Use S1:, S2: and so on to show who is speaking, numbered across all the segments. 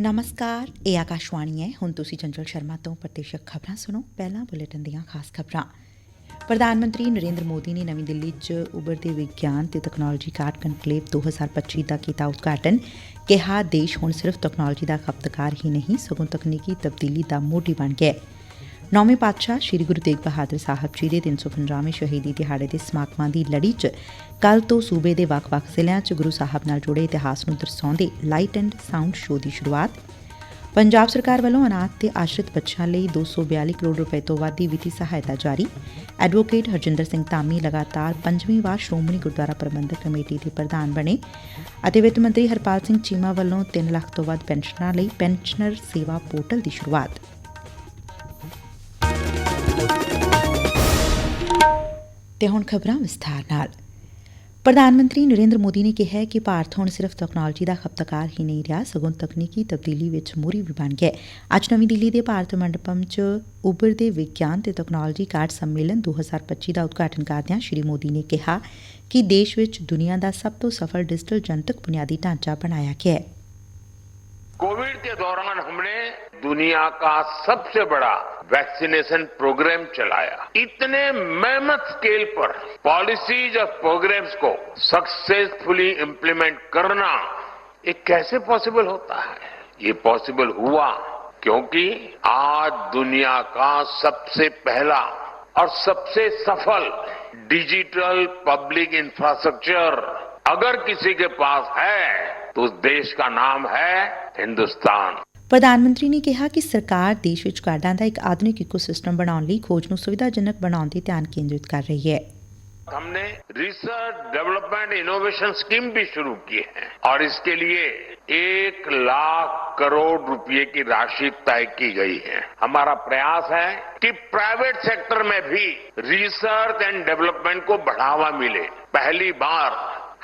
S1: ਨਮਸਕਾਰ, ਇਹ ਆਕਾਸ਼ਵਾਣੀ ਹੈ। ਹੁਣ ਤੁਸੀਂ ਚੰਚਲ ਸ਼ਰਮਾ ਤੋਂ ਪ੍ਰਤੀਸ਼ਕ ਖਬਰਾਂ ਸੁਣੋ। ਪਹਿਲਾਂ ਬੁਲੇਟਿਨ ਦੀਆਂ ਖਾਸ ਖਬਰਾਂ। ਪ੍ਰਧਾਨ ਮੰਤਰੀ ਨਰਿੰਦਰ ਮੋਦੀ ਨੇ ਨਵੀਂ ਦਿੱਲੀ 'ਚ ਉਭਰਦੇ ਵਿਗਿਆਨ ਤੇ ਤਕਨਾਲੋਜੀ ਕਾਰਡ ਕਨਕਲੇਵ 2025 ਦਾ ਕੀਤਾ ਉਦਘਾਟਨ। ਕਿਹਾ, ਦੇਸ਼ ਹੁਣ ਸਿਰਫ ਤਕਨਾਲੋਜੀ ਦਾ ਖਪਤਕਾਰ ਹੀ ਨਹੀਂ, ਸਗੋਂ ਤਕਨੀਕੀ ਤਬਦੀਲੀ ਦਾ ਮੋਢੀ ਬਣ ਗਿਆ ਹੈ। ਨੌਵੇਂ ਪਾਤਸ਼ਾਹ ਸ੍ਰੀ ਗੁਰੂ ਤੇਗ ਬਹਾਦਰ ਸਾਹਿਬ ਜੀ ਦੇ 350ਵੇਂ ਸ਼ਹੀਦੀ ਦਿਹਾੜੇ ਦੇ ਸਮਾਗਮਾਂ ਦੀ ਲੜੀ 'ਚ ਕੱਲ ਤੋਂ ਸੂਬੇ ਦੇ ਵੱਖ-ਵੱਖ ਜ਼ਿਲ੍ਹਿਆਂ 'ਚ ਗੁਰੂ ਸਾਹਿਬ ਨਾਲ ਜੁੜੇ ਇਤਿਹਾਸ ਨੂੰ ਦਰਸਾਉਂਦੇ ਲਾਈਟ ਐਂਡ ਸਾਊਂਡ ਸ਼ੋਅ ਦੀ ਸ਼ੁਰੂਆਤ। ਪੰਜਾਬ ਸਰਕਾਰ ਵੱਲੋਂ ਅਨਾਥ ਤੇ ਆਸ਼ਰਿਤ ਬੱਚਿਆਂ ਲਈ 242 ਕਰੋੜ ਰੁਪਏ ਤੋਂ ਵੱਧ ਦੀ ਵਿੱਤੀ ਸਹਾਇਤਾ ਜਾਰੀ। ਐਡਵੋਕੇਟ ਹਰਜਿੰਦਰ ਸਿੰਘ ਧਾਮੀ ਲਗਾਤਾਰ ਪੰਜਵੀਂ ਵਾਰ ਸ਼੍ਰੋਮਣੀ ਗੁਰਦੁਆਰਾ ਪ੍ਰਬੰਧਕ ਕਮੇਟੀ ਦੇ ਪ੍ਰਧਾਨ ਬਣੇ ਅਤੇ ਵਿੱਤ ਮੰਤਰੀ ਹਰਪਾਲ ਸਿੰਘ ਚੀਮਾ ਵੱਲੋਂ 3 ਲੱਖ ਤੋਂ ਵੱਧ ਪੈਨਸ਼ਨਰਾਂ ਲਈ ਪੈਨਸ਼ਨਰ ਸੇਵਾ ਪੋਰਟਲ ਦੀ ਸ਼ੁਰੂਆਤ। ਤੇ ਹੁਣ ਖਬਰਾਂ ਵਿਸਥਾਰ ਨਾਲ। ਪ੍ਰਧਾਨ ਮੰਤਰੀ ਨਰਿੰਦਰ ਮੋਦੀ ਨੇ ਕਿਹਾ ਕਿ ਭਾਰਤ ਹੁਣ ਸਿਰਫ ਤਕਨਾਲੋਜੀ ਦਾ ਖਪਤਕਾਰ ਹੀ ਨਹੀਂ ਰਿਹਾ, ਸਗੋਂ ਤਕਨੀਕੀ ਤਬਦੀਲੀ ਵਿੱਚ ਮੋਹਰੀ ਵੀ ਬਣ ਗਿਆ ਅੱਜ ਨਵੀਂ ਦਿੱਲੀ ਦੇ ਭਾਰਤ ਮੰਡਪਮ 'ਚ ਉਭਰਦੇ ਵਿਗਿਆਨ ਤੇ ਤਕਨਾਲੋਜੀ ਕਾਰਡ ਸੰਮੇਲਨ 2025 ਦਾ ਉਦਘਾਟਨ ਕਰਦਿਆਂ ਸ਼੍ਰੀ ਮੋਦੀ ਨੇ ਕਿਹਾ ਕਿ ਦੇਸ਼ ਵਿੱਚ ਦੁਨੀਆ ਦਾ ਸਭ ਤੋਂ ਸਫਲ ਡਿਜੀਟਲ ਜਨਤਕ ਬੁਨਿਆਦੀ ਢਾਂਚਾ ਬਣਾਇਆ ਗਿਆ ਹੈ।
S2: कोविड के दौरान हमने दुनिया का सबसे बड़ा वैक्सीनेशन प्रोग्राम चलाया। इतने मेहनत स्केल पर पॉलिसीज़ और प्रोग्राम्स को सक्सेसफुली इंप्लीमेंट करना ये कैसे पॉसिबल होता है? ये पॉसिबल हुआ क्योंकि आज दुनिया का सबसे पहला और सबसे सफल डिजिटल पब्लिक इंफ्रास्ट्रक्चर अगर किसी के पास है तो उस देश का नाम है हिंदुस्तान
S1: ਪ੍ਰਧਾਨ ਮੰਤਰੀ ਨੇ ਕਿਹਾ ਕਿ ਸਰਕਾਰ ਦੇਸ਼ ਵਿੱਚ ਕਾਰਡਾਂ ਦਾ ਇੱਕ ਆਧੁਨਿਕ ਇਕੋਸਿਸਟਮ ਬਣਾਉਣ ਲਈ ਖੋਜ ਨੂੰ ਸੁਵਿਧਾਜਨਕ ਬਣਾਉਣ ਤੇ ਧਿਆਨ ਕੇਂਦਰਿਤ ਕਰ ਰਹੀ ਹੈ
S2: हमने रिसर्च डेवलपमेंट इनोवेशन स्कीम भी शुरू की है और इसके लिए एक लाख करोड़ रुपए की राशि तय की गई है हमारा प्रयास है कि प्राइवेट सेक्टर में भी रिसर्च एंड डेवलपमेंट को बढ़ावा मिले पहली बार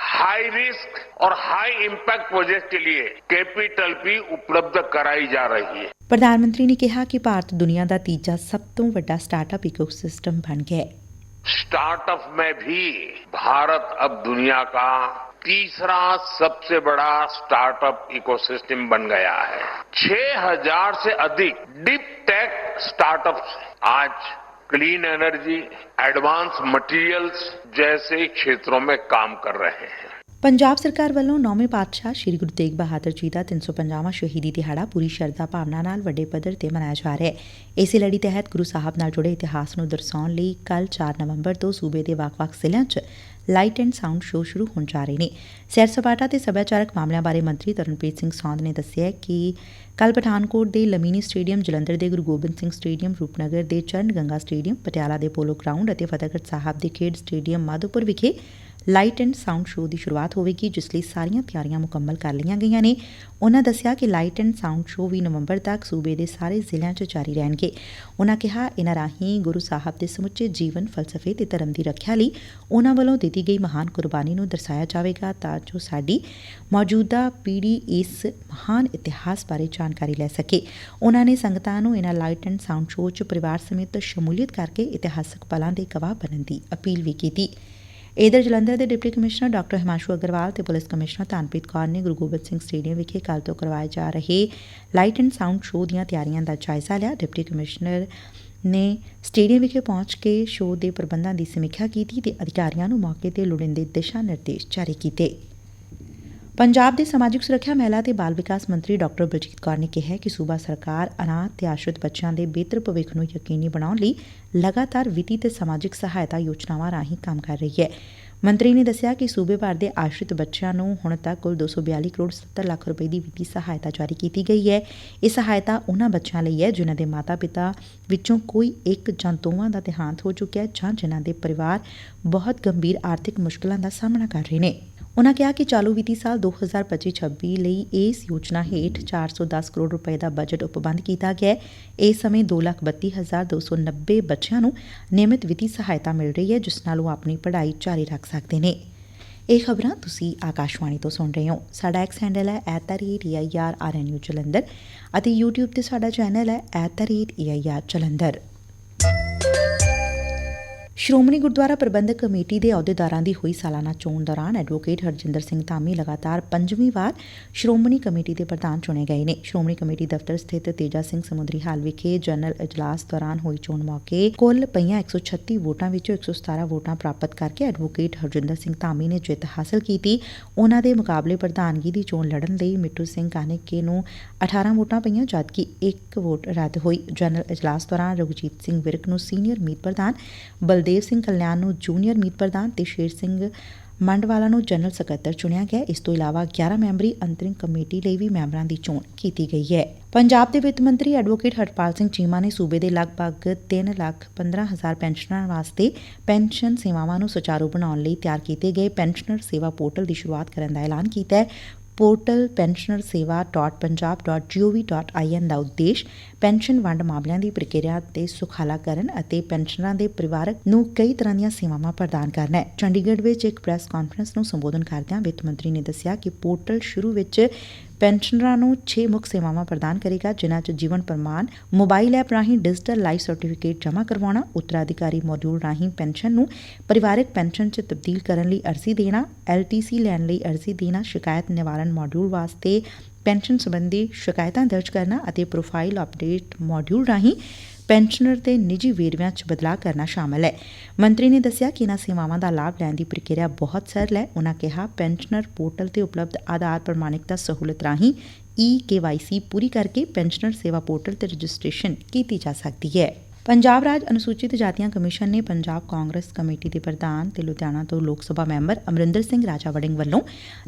S2: हाई रिस्क और हाई इम्पैक्ट प्रोजेक्ट के लिए कैपिटल भी उपलब्ध कराई जा रही है
S1: ਪ੍ਰਧਾਨ ਮੰਤਰੀ ਨੇ ਕਿਹਾ ਕਿ ਭਾਰਤ ਦੁਨੀਆ ਦਾ ਤੀਜਾ ਸਭ ਤੋਂ ਵੱਡਾ ਸਟਾਰਟਅਪ ਇਕੋਸਿਸਟਮ ਬਣ ਗਿਆ ਹੈ
S2: स्टार्टअप में भी भारत अब दुनिया का तीसरा सबसे बड़ा स्टार्टअप इकोसिस्टम बन गया है 6000 से अधिक डीप टेक स्टार्टअप्स आज क्लीन एनर्जी एडवांस मटेरियल्स जैसे क्षेत्रों में काम कर रहे हैं
S1: ਪੰਜਾਬ ਸਰਕਾਰ ਵੱਲੋਂ ਨੌਵੇਂ ਪਾਤਸ਼ਾਹ ਸ੍ਰੀ ਗੁਰੂ ਤੇਗ ਬਹਾਦਰ ਜੀ ਦਾ 350ਵਾਂ ਸ਼ਹੀਦੀ ਦਿਹਾੜਾ ਪੂਰੀ ਸ਼ਰਧਾ ਭਾਵਨਾ ਨਾਲ ਵੱਡੇ ਪੱਧਰ ਤੇ ਮਨਾਇਆ ਜਾ ਰਿਹਾ ਹੈ ਇਸੇ ਲੜੀ ਤਹਿਤ ਗੁਰੂ ਸਾਹਿਬ ਨਾਲ ਜੁੜੇ ਇਤਿਹਾਸ ਨੂੰ ਦਰਸਾਉਣ ਲਈ ਕੱਲ 4 ਨਵੰਬਰ ਤੋਂ ਸੂਬੇ ਦੇ ਵੱਖ-ਵੱਖ ਜ਼ਿਲ੍ਹਿਆਂ 'ਚ ਲਾਈਟ ਐਂਡ ਸਾਊਂਡ ਸ਼ੋਅ ਸ਼ੁਰੂ ਹੋਣ ਜਾ ਰਹੇ ਨੇ। ਸੈਰ ਸਪਾਟਾ ਤੇ ਸੱਭਿਆਚਾਰਕ ਮਾਮਲਿਆਂ ਬਾਰੇ ਮੰਤਰੀ ਤਰਨਪ੍ਰੀਤ ਸਿੰਘ ਸੌਂਦ ਨੇ ਦੱਸਿਆ ਕਿ ਕੱਲ ਪਠਾਨਕੋਟ ਦੇ ਲਮੀਨੀ ਸਟੇਡੀਅਮ, ਜਲੰਧਰ ਦੇ ਗੁਰੂ ਗੋਬਿੰਦ ਸਿੰਘ ਸਟੇਡੀਅਮ, ਰੂਪਨਗਰ ਦੇ ਚਰਨ ਗੰਗਾ ਸਟੇਡੀਅਮ, ਪਟਿਆਲਾ ਦੇ ਪੋਲੋ ਗਰਾਊਂਡ ਅਤੇ ਫਤਿਹਗੜ੍ਹ ਸਾਹਿਬ ਦੇ ਖੇਡ ਸਟੇਡੀਅਮ, ਮਾਧੋਪੁਰ ਵਿਖੇ ਲਾਈਟ ਐਂਡ ਸਾਊਂਡ ਸ਼ੋਅ ਦੀ ਸ਼ੁਰੂਆਤ ਹੋਵੇਗੀ, ਜਿਸ ਲਈ ਸਾਰੀਆਂ ਤਿਆਰੀਆਂ ਮੁਕੰਮਲ ਕਰ ਲਈਆਂ ਗਈਆਂ ਨੇ। ਉਹਨਾਂ ਦੱਸਿਆ ਕਿ ਲਾਈਟ ਐਂਡ ਸਾਊਂਡ ਸ਼ੋਅ ਵੀ ਨਵੰਬਰ ਤੱਕ ਸੂਬੇ ਦੇ ਸਾਰੇ ਜ਼ਿਲ੍ਹਿਆਂ 'ਚ ਜਾਰੀ ਰਹਿਣਗੇ। ਉਹਨਾਂ ਕਿਹਾ ਇਹਨਾਂ ਰਾਹੀਂ ਗੁਰੂ ਸਾਹਿਬ ਦੇ ਸਮੁੱਚੇ ਜੀਵਨ, ਫਲਸਫੇ ਤੇ ਧਰਮ ਦੀ ਰੱਖਿਆ ਲਈ ਉਹਨਾਂ ਵੱਲੋਂ ਦਿੱਤੀ ਗਈ ਮਹਾਨ ਕੁਰਬਾਨੀ ਨੂੰ ਦਰਸਾਇਆ ਜਾਵੇਗਾ ਤਾਂ ਜੋ ਸਾਡੀ ਮੌਜੂਦਾ ਪੀੜ੍ਹੀ ਇਸ ਮਹਾਨ ਇਤਿਹਾਸ ਬਾਰੇ ਜਾਣਕਾਰੀ ਲੈ ਸਕੇ। ਉਹਨਾਂ ਨੇ ਸੰਗਤਾਂ ਨੂੰ ਇਹਨਾਂ ਲਾਈਟ ਐਂਡ ਸਾਊਂਡ ਸ਼ੋਅ 'ਚ ਪਰਿਵਾਰ ਸਮੇਤ ਸ਼ਮੂਲੀਅਤ ਕਰਕੇ ਇਤਿਹਾਸਕ ਪਲਾਂ ਦੇ ਗਵਾਹ ਬਣਨ ਦੀ ਅਪੀਲ ਵੀ ਕੀਤੀ। ਇਧਰ ਜਲੰਧਰ ਦੇ deputy commissioner doctor Himanshu Agarwal ਤੇ ਪੁਲਿਸ ਕਮਿਸ਼ਨਰ ਤਾਨਪ੍ਰੀਤ ਕੌਰ ਨੇ ਗੁਰੂ ਗੋਬਿੰਦ ਸਿੰਘ ਸਟੇਡੀਅਮ ਵਿਖੇ ਕੱਲ ਤੋਂ ਕਰਵਾਏ ਜਾ ਰਹੇ ਲਾਈਟ ਐਂਡ ਸਾਊਂਡ ਸ਼ੋਅ ਦੀਆਂ ਤਿਆਰੀਆਂ ਦਾ ਜਾਇਜ਼ਾ ਲਿਆ। ਡਿਪਟੀ ਕਮਿਸ਼ਨਰ ਨੇ ਸਟੇਡੀਅਮ ਵਿਖੇ ਪਹੁੰਚ ਕੇ ਸ਼ੋਅ ਦੇ ਪ੍ਰਬੰਧਾਂ ਦੀ ਸਮੀਖਿਆ ਕੀਤੀ ਤੇ ਅਧਿਕਾਰੀਆਂ ਨੂੰ ਮੌਕੇ ਤੇ ਲੋੜੀਂਦੇ ਦਿਸ਼ਾ ਨਿਰਦੇਸ਼ ਜਾਰੀ ਕੀਤੇ। ਪੰਜਾਬ ਦੇ ਸਮਾਜਿਕ ਸੁਰੱਖਿਆ ਮਹਿਲਾ ਤੇ ਬਾਲ ਵਿਕਾਸ ਮੰਤਰੀ ਡਾਕਟਰ ਬਲਜੀਤ ਕੌਰ ਨੇ ਕਿਹਾ ਕਿ ਸੂਬਾ ਸਰਕਾਰ ਅਨਾਥ ਤੇ ਆਸ਼ਰਿਤ ਬੱਚਿਆਂ ਦੇ ਬਿਹਤਰ ਭਵਿੱਖ ਨੂੰ ਯਕੀਨੀ ਬਣਾਉਣ ਲਈ ਲਗਾਤਾਰ ਵਿੱਤੀ ਤੇ ਸਮਾਜਿਕ ਸਹਾਇਤਾ ਯੋਜਨਾਵਾਂ ਰਾਹੀਂ ਕੰਮ ਕਰ ਰਹੀ ਹੈ। ਮੰਤਰੀ ਨੇ ਦੱਸਿਆ ਕਿ ਸੂਬੇ ਭਰ ਦੇ ਆਸ਼ਰਿਤ ਬੱਚਿਆਂ ਨੂੰ ਹੁਣ ਤੱਕ ਕੁੱਲ 242 ਕਰੋੜ 70 ਲੱਖ ਰੁਪਏ ਦੀ ਵਿੱਤੀ ਸਹਾਇਤਾ ਜਾਰੀ ਕੀਤੀ ਗਈ ਹੈ। ਇਹ ਸਹਾਇਤਾ ਉਹਨਾਂ ਬੱਚਿਆਂ ਲਈ ਹੈ ਜਿਨ੍ਹਾਂ ਦੇ ਮਾਤਾ-ਪਿਤਾ ਵਿੱਚੋਂ ਕੋਈ ਇੱਕ ਜਾਂ ਦੋਵਾਂ ਦਾ ਦੇਹਾਂਤ ਹੋ ਚੁੱਕਿਆ ਹੈ ਜਾਂ ਜਿਨ੍ਹਾਂ ਦੇ ਪਰਿਵਾਰ ਬਹੁਤ ਗੰਭੀਰ ਆਰਥਿਕ ਮੁਸ਼ਕਲਾਂ ਦਾ ਸਾਹਮਣਾ ਕਰ ਰਹੇ ਨੇ। ਉਨ੍ਹਾਂ ਕਿਹਾ ਕਿ ਚਾਲੂ ਵਿੱਤੀ ਸਾਲ 2025-26 ਲਈ ਇਸ ਯੋਜਨਾ ਹੇਠ 410 ਕਰੋੜ ਰੁਪਏ ਦਾ ਬਜਟ ਉਪਬੰਧ ਕੀਤਾ ਗਿਆ ਇਸ ਸਮੇਂ 232290 ਬੱਚਿਆਂ ਨੂੰ ਨਿਯਮਿਤ ਵਿੱਤੀ ਸਹਾਇਤਾ ਮਿਲ ਰਹੀ ਹੈ, ਜਿਸ ਨਾਲ ਉਹ ਆਪਣੀ ਪੜ੍ਹਾਈ ਜਾਰੀ ਰੱਖ ਸਕਦੇ ਨੇ। ਇਹ ਖਬਰਾਂ ਤੁਸੀਂ ਆਕਾਸ਼ਵਾਣੀ ਤੋਂ ਸੁਣ ਰਹੇ ਹੋ। ਸਾਡਾ ਐਕਸ ਹੈਂਡਲ ਹੈ @eirrnu ਜਲੰਧਰ ਅਤੇ YouTube ਤੇ ਸਾਡਾ ਚੈਨਲ ਹੈ @eir ਜਲੰਧਰ ਸ਼੍ਰੋਮਣੀ ਗੁਰਦੁਆਰਾ ਪ੍ਰਬੰਧਕ ਕਮੇਟੀ ਦੇ ਅਹੁਦੇਦਾਰਾਂ ਦੀ ਹੋਈ ਸਾਲਾਨਾ ਚੋਣ ਦੌਰਾਨ ਐਡਵੋਕੇਟ ਹਰਜਿੰਦਰ ਸਿੰਘ ਧਾਮੀ ਲਗਾਤਾਰ ਪੰਜਵੀਂ ਵਾਰ ਸ਼੍ਰੋਮਣੀ ਕਮੇਟੀ ਦੇ ਪ੍ਰਧਾਨ ਚੁਣੇ ਗਏ ਨੇ। ਸ਼੍ਰੋਮਣੀ ਕਮੇਟੀ ਦਫ਼ਤਰ ਸਥਿਤ ਤੇਜਾ ਸਿੰਘ ਸਮੁੰਦਰੀ ਹਾਲ ਵਿਖੇ ਜਨਰਲ ਇਜਲਾਸ ਦੌਰਾਨ ਹੋਈ ਚੋਣ ਮੌਕੇ ਕੁੱਲ ਪਈਆਂ 136 ਵੋਟਾਂ ਵਿੱਚੋਂ 117 ਵੋਟਾਂ ਪ੍ਰਾਪਤ ਕਰਕੇ ਐਡਵੋਕੇਟ ਹਰਜਿੰਦਰ ਸਿੰਘ ਧਾਮੀ ਨੇ ਜਿੱਤ ਹਾਸਲ ਕੀਤੀ। ਉਹਨਾਂ ਦੇ ਮੁਕਾਬਲੇ ਪ੍ਰਧਾਨਗੀ ਦੀ ਚੋਣ ਲੜਨ ਲਈ ਮਿੱਟੂ ਸਿੰਘ ਕਾਨੇਕੇ ਨੂੰ 18 ਵੋਟਾਂ ਪਈਆਂ, ਜਦਕਿ ਇੱਕ ਵੋਟ ਰੱਦ ਹੋਈ। ਜਨਰਲ ਇਜਲਾਸ ਦੌਰਾਨ ਰਘੁਜੀਤ ਸਿੰਘ ਵਿਰਕ ਨੂੰ ਸੀਨੀਅਰ ਮੀਤ ਪ੍ਰਧਾਨ ਬਲਦੇਵ ਸਿੰਘ ਕਲਿਆਣ ਨੂੰ ਜੂਨੀਅਰ ਮੀਤ ਪ੍ਰਧਾਨ ਤੇ ਸ਼ੇਰ ਸਿੰਘ ਮੰਡਵਾਲਾ ਨੂੰ ਜਨਰਲ ਸਕੱਤਰ ਚੁਣਿਆ ਗਿਆ। ਇਸ ਤੋਂ ਇਲਾਵਾ 11 ਮੈਂਬਰੀ ਅੰਤਰਿਮ ਕਮੇਟੀ ਲਈ ਵੀ ਮੈਂਬਰਾਂ ਦੀ ਚੋਣ ਕੀਤੀ ਗਈ ਹੈ। ਪੰਜਾਬ ਦੇ ਵਿੱਤ ਮੰਤਰੀ ਐਡਵੋਕੇਟ ਹਰਪਾਲ ਸਿੰਘ ਚੀਮਾ ਨੇ ਸੂਬੇ ਦੇ ਲਗਭਗ 3 ਲੱਖ 15 ਹਜ਼ਾਰ ਪੈਨਸ਼ਨਰਾਂ ਵਾਸਤੇ ਪੈਨਸ਼ਨ ਸੇਵਾਵਾਂ ਨੂੰ ਸੁਚਾਰੂ ਬਣਾਉਣ ਲਈ ਤਿਆਰ ਕੀਤੇ ਗਏ ਪੈਨਸ਼ਨਰ ਸੇਵਾ ਪੋਰਟਲ ਦੀ ਸ਼ੁਰੂਆਤ ਕਰਨ ਦਾ ਐਲਾਨ ਕੀਤਾ ਹੈ। ਪੋਰਟਲ pensionerseva.punjab.gov.in ਦਾ ਉਦੇਸ਼ ਪੈਨਸ਼ਨ ਵੰਡ ਮਾਮਲਿਆਂ ਦੀ ਪ੍ਰਕਿਰਿਆ ਤੇ ਸੁਖਾਲਾ ਕਰਨ ਅਤੇ ਪੈਨਸ਼ਨਰਾਂ ਦੇ ਪਰਿਵਾਰਕ ਨੂੰ ਕਈ ਤਰ੍ਹਾਂ ਦੀਆਂ ਸੇਵਾਵਾਂ ਪ੍ਰਦਾਨ ਕਰਨਾ ਹੈ। ਚੰਡੀਗੜ੍ਹ ਵਿੱਚ ਇੱਕ ਪ੍ਰੈਸ ਕਾਨਫਰੰਸ ਨੂੰ ਸੰਬੋਧਨ ਕਰਦਿਆਂ ਵਿੱਤ ਮੰਤਰੀ ਨੇ ਦੱਸਿਆ ਕਿ ਪੋਰਟਲ ਸ਼ੁਰੂ ਵਿੱਚ ਪੈਨਸ਼ਨਰਾਂ ਨੂੰ 6 ਮੁੱਖ ਸੇਵਾਵਾਂ ਪ੍ਰਦਾਨ ਕਰੇਗਾ, ਜਿਨ੍ਹਾਂ 'ਚ ਜੀਵਨ ਪ੍ਰਮਾਨ ਮੋਬਾਈਲ ਐਪ ਰਾਹੀਂ ਡਿਜੀਟਲ ਲਾਈਫ ਸਰਟੀਫਿਕੇਟ ਜਮ੍ਹਾਂ ਕਰਵਾਉਣਾ, ਉੱਤਰਾਧਿਕਾਰੀ ਮੋਡਿਊਲ ਰਾਹੀਂ ਪੈਨਸ਼ਨ ਨੂੰ ਪਰਿਵਾਰਕ ਪੈਨਸ਼ਨ 'ਚ ਤਬਦੀਲ ਕਰਨ ਲਈ ਅਰਜ਼ੀ ਦੇਣਾ, ਐਲਟੀਸੀ ਲੈਣ ਲਈ ਅਰਜ਼ੀ ਦੇਣਾ, ਸ਼ਿਕਾਇਤ ਨਿਵਾਰਨ ਮੋਡਿਊਲ ਵਾਸਤੇ ਪੈਨਸ਼ਨ ਸੰਬੰਧੀ ਸ਼ਿਕਾਇਤਾਂ ਦਰਜ ਕਰਨਾ ਅਤੇ ਪ੍ਰੋਫਾਈਲ ਅਪਡੇਟ ਮੋਡਿਊਲ ਰਾਹੀਂ ਪੈਨਸ਼ਨਰ ਦੇ ਨਿੱਜੀ ਵੇਰਵਿਆਂ 'ਚ ਬਦਲਾਅ ਕਰਨਾ ਸ਼ਾਮਲ ਹੈ। ਮੰਤਰੀ ਨੇ ਦੱਸਿਆ ਕਿ ਇਨ੍ਹਾਂ ਸੇਵਾਵਾਂ ਦਾ ਲਾਭ ਲੈਣ ਦੀ ਪ੍ਰਕਿਰਿਆ ਬਹੁਤ ਸਰਲ ਹੈ। ਉਨ੍ਹਾਂ ਕਿਹਾ, ਪੈਨਸ਼ਨਰ ਪੋਰਟਲ ਤੇ ਉਪਲਬਧ ਆਧਾਰ ਪ੍ਰਮਾਣਿਕਤਾ ਸਹੂਲਤ ਰਾਹੀਂ ਈ ਕੇਵਾਈਸੀ ਪੂਰੀ ਕਰਕੇ ਪੈਨਸ਼ਨਰ ਸੇਵਾ ਪੋਰਟਲ ਤੇ ਰਜਿਸਟ੍ਰੇਸ਼ਨ ਕੀਤੀ ਜਾ ਸਕਦੀ ਹੈ। ਪੰਜਾਬ ਰਾਜ ਅਨੁਸੂਚਿਤ ਜਾਤੀਆਂ ਕਮਿਸ਼ਨ ਨੇ ਪੰਜਾਬ ਕਾਂਗਰਸ ਕਮੇਟੀ ਦੇ ਪ੍ਰਧਾਨ ਤੇ ਲੁਧਿਆਣਾ ਤੋਂ ਲੋਕ ਸਭਾ ਮੈਂਬਰ ਅਮਰਿੰਦਰ ਸਿੰਘ ਰਾਜਾ ਵੜਿੰਗ ਵੱਲੋਂ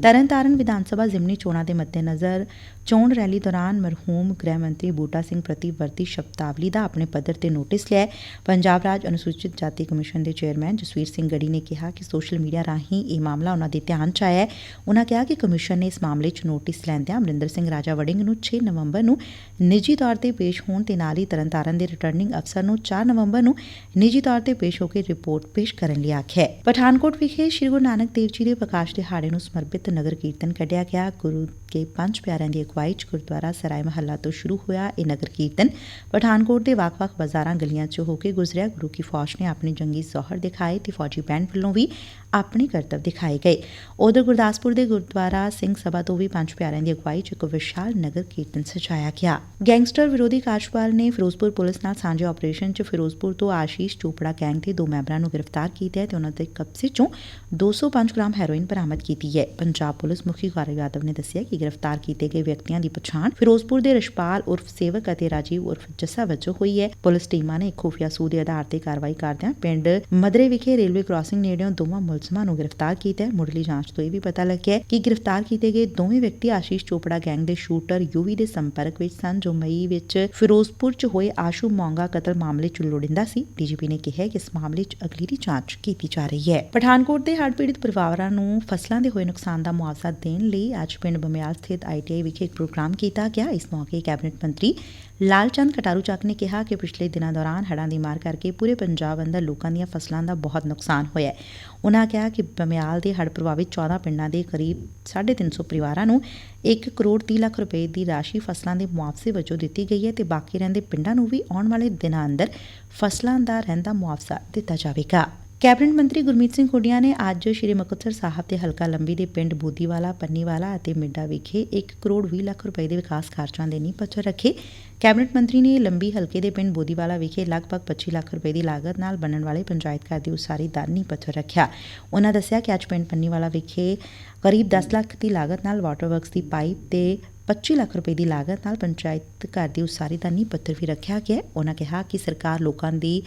S1: ਤਰਨਤਾਰਨ ਵਿਧਾਨ ਸਭਾ ਜ਼ਿਮਨੀ ਚੋਣਾਂ ਦੇ ਮੱਦੇਨਜ਼ਰ ਚੋਣ ਰੈਲੀ ਦੌਰਾਨ ਮਰਹੂਮ ਗ੍ਰਹਿ ਮੰਤਰੀ ਬੂਟਾ ਸਿੰਘ ਪ੍ਰਤੀ ਵਰਤੀ ਸ਼ਬਦਾਵਲੀ ਦਾ ਆਪਣੇ ਪੱਧਰ ਤੇ ਨੋਟਿਸ ਲਿਆ ਪੰਜਾਬ ਰਾਜ ਅਨੁਸੂਚਿਤ ਜਾਤੀ ਕਮਿਸ਼ਨ ਦੇ ਚੇਅਰਮੈਨ ਜਸਵੀਰ ਸਿੰਘ ਗੜੀ ਨੇ ਕਿਹਾ ਕਿ ਸੋਸ਼ਲ ਮੀਡੀਆ ਰਾਹੀਂ ਇਹ ਮਾਮਲਾ ਉਹਨਾਂ ਦੇ ਧਿਆਨ 'ਚ ਆਇਆ ਹੈ। ਉਹਨਾਂ ਕਿਹਾ ਕਿ ਕਮਿਸ਼ਨ ਨੇ ਇਸ ਮਾਮਲੇ 'ਚ ਨੋਟਿਸ ਲੈਂਦਿਆਂ ਅਮਰਿੰਦਰ ਸਿੰਘ ਰਾਜਾ ਵੜਿੰਗ ਨੂੰ 6 ਨਵੰਬਰ ਨੂੰ ਨਿੱਜੀ ਤੌਰ ਤੇ ਪੇਸ਼ ਹੋਣ ਤੇ ਨਾਲ ਹੀ ਤਰਨਤਾਰਨ ਦੇ ਰਿਟਰਨਿੰਗ ਅਫਸਰ ਨੂੰ 4 ਨਵੰਬਰ ਨੂੰ ਨਿੱਜੀ ਤੌਰ ਤੇ ਪੇਸ਼ ਹੋ ਕੇ ਰਿਪੋਰਟ ਪੇਸ਼ ਕਰਨ ਲਈ ਆਖਿਆ ਹੈ। ਪਠਾਨਕੋਟ ਵਿਖੇ ਸ੍ਰੀ ਗੁਰੂ ਨਾਨਕ ਦੇਵ ਜੀ ਦੇ ਪ੍ਰਕਾਸ਼ ਦਿਹਾੜੇ ਨੂੰ ਸਮਰਪਿਤ ਨਗਰ ਕੀਰਤਨ ਕੱਢਿਆ ਗਿਆ ਗੁਰੂ ਕੇ ਪੰਜ ਪਿਆਰਿਆਂ ਦੀ ਅਗਵਾਈ 'ਚ ਗੁਰਦੁਆਰਾ ਸਰਾਏ ਮਹੱਲਾ ਤੋਂ ਸ਼ੁਰੂ ਹੋਇਆ ਇਹ ਨਗਰ ਕੀਰਤਨ। ਪਠਾਨਕੋਟ ਦੇ ਵੱਖ-ਵੱਖ ਬਾਜ਼ਾਰਾਂ, ਗਲੀਆਂ 'ਚ ਹੋ ਕੇ ਗੁਜ਼ਰਿਆ, ਗੁਰੂ ਕੀ ਫੌਜ ਨੇ ਆਪਣੀ ਜੰਗੀ ਜ਼ੋਹਰ ਦਿਖਾਏ ਤੇ ਫੌਜੀ ਬੈਂਡ ਵੱਲੋਂ ਵੀ ਆਪਣੇ ਕਰਤੱਵ ਦਿਖਾਏ ਗਏ। ਉਧਰ ਗੁਰਦਾਸਪੁਰ ਦੇ ਗੁਰਦੁਆਰਾ ਸਿੰਘ ਸਭਾ ਤੋਂ ਵੀ ਪੰਜ ਪਿਆਰਿਆਂ ਦੀ ਅਗਵਾਈ 'ਚ ਇੱਕ ਵਿਸ਼ਾਲ ਨਗਰ ਕੀਰਤਨ ਸਜਾਇਆ ਗਿਆ। ਗੈਂਗਸਟਰ ਵਿਰੋਧੀ ਕਾਰਜਪਾਲ ਨੇ ਫਿਰੋਜ਼ਪੁਰ ਪੁਲਿਸ ਨਾਲ ਸਾਂਝੇ ਆਪਰੇਸ਼ਨ 'ਚ ਫਿਰੋਜ਼ਪੁਰ ਤੋਂ ਆਸ਼ੀਸ਼ ਚੋਪੜਾ ਗੈਂਗ ਦੇ ਦੋ ਮੈਂਬਰਾਂ ਨੂੰ ਗ੍ਰਿਫਤਾਰ ਕੀਤਾ ਹੈ ਤੇ ਉਹਨਾਂ ਦੇ ਕਬਜ਼ੇ 'ਚੋਂ 205 ਗ੍ਰਾਮ ਹੈਰੋਇਨ ਬਰਾਮਦ ਕੀਤੀ ਹੈ। ਪੰਜਾਬ ਪੁਲਿਸ ਮੁਖੀ ਗੌਰਵ ਯਾਦਵ ਨੇ ਦੱਸਿਆ ਕਿ ਗ੍ਰਿਫਤਾਰ ਕੀਤੇ ਗਏ ਵਿਅਕਤੀਆਂ ਦੀ ਪਛਾਣ ਫਿਰੋਜ਼ਪੁਰ ਦੇ ਰਸ਼ਪਾਲ ਉਰਫ ਸੇਵਕ ਅਤੇ ਰਾਜੀਵ ਉਰਫ ਜੱਸਾ ਵਜੋਂ ਹੋਈ ਹੈ। ਪੁਲਿਸ ਟੀਮਾਂ ਨੇ ਖੁਫੀਆ ਸੂਹ ਦੇ ਆਧਾਰ ਤੇ ਕਾਰਵਾਈ ਕਰਦਿਆਂ ਪਿੰਡ ਮਦਰੇ ਵਿਖੇ ਰੇਲਵੇ ਕ੍ਰਾਸਿੰਗ ਨੇੜਿਓਂ ਦੋਵਾਂ ਮੁਲਜ਼ਮਾਂ ਨੂੰ ਗ੍ਰਿਫਤਾਰ ਕੀਤਾ ਹੈ। ਮੁੱਢਲੀ ਜਾਂਚ ਤੋਂ ਇਹ ਵੀ ਪਤਾ ਲੱਗਿਆ ਕਿ ਗ੍ਰਿਫਤਾਰ ਕੀਤੇ ਗਏ ਦੋਵੇਂ ਵਿਅਕਤੀ ਆਸ਼ੀਸ਼ ਚੋਪੜਾ ਗੈਂਗ ਦੇ ਸ਼ੂਟਰ ਯੂਵੀ ਦੇ ਸੰਪਰਕ ਵਿੱਚ ਸਨ, ਜੋ ਮਈ ਵਿੱਚ ਫਿਰੋਜ਼ਪੁਰ 'ਚ ਹੋਏ ਆਸ਼ੂ ਮੌਂਗਾ ਕਤਲ ਮਾਮਲੇ 'ਚ ਲੋੜਿੰਦਾ ਸੀ। ਡੀਜੀਪੀ ਨੇ ਕਿਹਾ ਕਿ ਇਸ ਮਾਮਲੇ 'ਚ ਅਗਲੀਰੀ ਜਾਂਚ ਕੀਤੀ ਜਾ ਰਹੀ ਹੈ। ਪਠਾਨਕੋਟ ਦੇ ਹੜ੍ਹ ਪੀੜਤ ਪਰਿਵਾਰਾਂ ਨੂੰ ਫਸਲਾਂ ਦੇ ਹੋਏ ਨੁਕਸਾਨ ਦਾ ਮੁਆਵਜ਼ਾ ਦੇਣ ਲਈ ਅੱਜ ਪਿੰਡ ਬਮਿਆਲ ਸਥਿਤ ਆਈਟੀਆਈ ਵਿਖੇ ਇੱਕ ਪ੍ਰੋਗਰਾਮ ਕੀਤਾ ਗਿਆ। ਇਸ ਮੌਕੇ ਕੈਬਨਿਟ ਮੰਤਰੀ ਲਾਲਚੰਦ ਕਟਾਰੂ ਚੱਕ ਨੇ ਕਿਹਾ ਕਿ ਪਿਛਲੇ ਦਿਨਾਂ ਦੌਰਾਨ ਹੜ੍ਹਾਂ ਦੀ ਮਾਰ ਕਰਕੇ ਪੂਰੇ ਪੰਜਾਬ ਅੰਦਰ ਲੋਕਾਂ ਦੀਆਂ ਫਸਲਾਂ ਦਾ ਬਹੁਤ ਨੁਕਸਾਨ ਹੋਇਆ ਹੈ। ਉਨ੍ਹਾਂ ਕਿਹਾ ਕਿ ਬਮਿਆਲ ਦੇ ਹੜ੍ਹ ਪ੍ਰਭਾਵਿਤ 14 ਪਿੰਡਾਂ ਦੇ ਕਰੀਬ 350 ਪਰਿਵਾਰਾਂ ਨੂੰ 1 ਕਰੋੜ 30 ਲੱਖ ਰੁਪਏ ਦੀ ਰਾਸ਼ੀ ਫਸਲਾਂ ਦੇ ਮੁਆਵਜ਼ੇ ਵਜੋਂ ਦਿੱਤੀ ਗਈ ਹੈ ਤੇ ਬਾਕੀ ਰਹਿੰਦੇ ਪਿੰਡਾਂ ਨੂੰ ਵੀ ਆਉਣ ਵਾਲੇ ਦਿਨਾਂ ਅੰਦਰ ਫਸਲਾਂ ਦਾ ਰਹਿੰਦਾ ਮੁਆਵਜ਼ਾ ਦਿੱਤਾ ਜਾਵੇਗਾ। ਕੈਬਨਿਟ ਮੰਤਰੀ ਗੁਰਮੀਤ ਸਿੰਘ ਖੁੱਡੀਆਂ ਨੇ ਅੱਜ ਸ਼੍ਰੀ ਮੁਕਤਸਰ ਸਾਹਿਬ ਦੇ ਹਲਕਾ ਲੰਬੀ ਦੇ ਪਿੰਡ ਬੂਦੀਵਾਲਾ, ਪੰਨੀਵਾਲਾ ਅਤੇ ਮਿੱਡਾ ਵਿਖੇ 1 ਕਰੋੜ 20 ਲੱਖ ਰੁਪਏ ਦੇ ਵਿਕਾਸ ਕਾਰਜਾਂ ਦੇ ਨੀਂਹ ਪੱਥਰ ਰੱਖੇ। ਕੈਬਨਿਟ ਮੰਤਰੀ ਨੇ ਲੰਬੀ ਹਲਕੇ ਦੇ ਪਿੰਡ ਬੂਦੀਵਾਲਾ ਵਿਖੇ ਲਗਭਗ 25 ਲੱਖ ਰੁਪਏ ਦੀ ਲਾਗਤ ਨਾਲ ਬਣਨ ਵਾਲੇ ਪੰਚਾਇਤ ਘਰ ਦੀ ਉਸਾਰੀ ਦਾ ਨੀਂਹ ਪੱਥਰ ਰੱਖਿਆ। ਉਹਨਾਂ ਦੱਸਿਆ ਕਿ ਅੱਜ ਪਿੰਡ ਪੰਨੀਵਾਲਾ ਵਿਖੇ ਕਰੀਬ 10 ਲੱਖ ਦੀ ਲਾਗਤ ਨਾਲ ਵਾਟਰ ਵਰਕਸ ਦੀ ਪਾਈਪ ਤੇ 25 ਲੱਖ ਰੁਪਏ ਦੀ ਲਾਗਤ ਨਾਲ ਪੰਚਾਇਤ ਘਰ ਦੀ ਉਸਾਰੀ ਦਾ ਨੀਂਹ ਪੱਥਰ ਵੀ ਰੱਖਿਆ ਗਿਆ ਹੈ। ਉਹਨਾਂ ਕਿਹਾ ਕਿ ਸਰਕਾਰ ਲੋਕਾਂ ਦੀ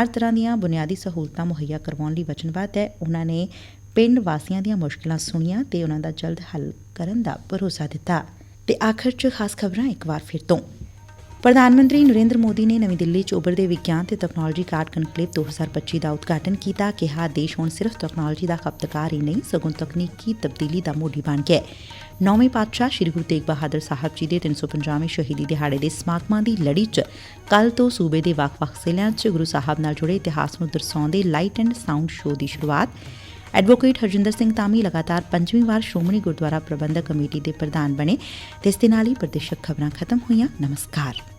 S1: ਹਰ ਤਰ੍ਹਾਂ ਦੀਆਂ ਬੁਨਿਆਦੀ ਸਹੂਲਤਾਂ ਮੁਹੱਈਆ ਕਰਵਾਉਣ ਲਈ ਵਚਨਬੱਧ ਹੈ। ਉਹਨਾਂ ਨੇ ਪਿੰਡ ਵਾਸੀਆਂ ਦੀਆਂ ਮੁਸ਼ਕਲਾਂ ਸੁਣੀਆਂ ਤੇ ਉਹਨਾਂ ਦਾ ਜਲਦ ਹੱਲ ਕਰਨ ਦਾ ਭਰੋਸਾ ਦਿੱਤਾ। ਤੇ ਆਖਰ 'ਚ ਖਾਸ ਖਬਰਾਂ ਇੱਕ ਵਾਰ ਫਿਰ ਤੋਂ। ਪ੍ਰਧਾਨ ਮੰਤਰੀ ਨਰਿੰਦਰ ਮੋਦੀ ਨੇ ਨਵੀਂ ਦਿੱਲੀ 'ਚ ਉਭਰਦੇ ਵਿਗਿਆਨ ਤੇ ਤਕਨਾਲੋਜੀ ਕਾਰਡ ਕਨਕਲੇਵ 2025 ਦਾ ਉਦਘਾਟਨ ਕੀਤਾ। ਕਿਹਾ, ਦੇਸ਼ ਹੁਣ ਸਿਰਫ ਤਕਨਾਲੋਜੀ ਦਾ ਖਪਤਕਾਰ ਹੀ ਨਹੀਂ, ਸਗੋਂ ਤਕਨੀਕੀ ਤਬਦੀਲੀ ਦਾ ਮੋਢੀ ਬਣ ਗਿਆ ਹੈ। ਨੌਵੇਂ ਪਾਤਸ਼ਾਹ ਸ੍ਰੀ ਗੁਰੂ ਤੇਗ ਬਹਾਦਰ ਸਾਹਿਬ ਜੀ ਦੇ 350ਵੇਂ ਸ਼ਹੀਦੀ ਦਿਹਾੜੇ ਦੇ ਸਮਾਗਮਾਂ ਦੀ ਲੜੀ 'ਚ ਕੱਲ ਤੋਂ ਸੂਬੇ ਦੇ ਵੱਖ-ਵੱਖ ਜ਼ਿਲ੍ਹਿਆਂ 'ਚ ਗੁਰੂ ਸਾਹਿਬ ਨਾਲ ਜੁੜੇ ਇਤਿਹਾਸ ਨੂੰ ਦਰਸਾਉਂਦੇ ਲਾਈਟ ਐਂਡ ਸਾਊਂਡ ਸ਼ੋਅ ਦੀ ਸ਼ੁਰੂਆਤ। ਐਡਵੋਕੇਟ ਹਰਜਿੰਦਰ ਸਿੰਘ ਤਾਮੀ ਲਗਾਤਾਰ ਪੰਜਵੀਂ ਵਾਰ ਸ਼੍ਰੋਮਣੀ ਗੁਰਦੁਆਰਾ ਪ੍ਰਬੰਧਕ ਕਮੇਟੀ ਦੇ ਪ੍ਰਧਾਨ ਬਣੇ ਤੇ ਇਸ ਦੇ ਨਾਲ ਹੀ ਪ੍ਰਦੇਸ਼ਕ ਖਬਰਾਂ ਖਤਮ ਹੋਈਆਂ। ਨਮਸਕਾਰ।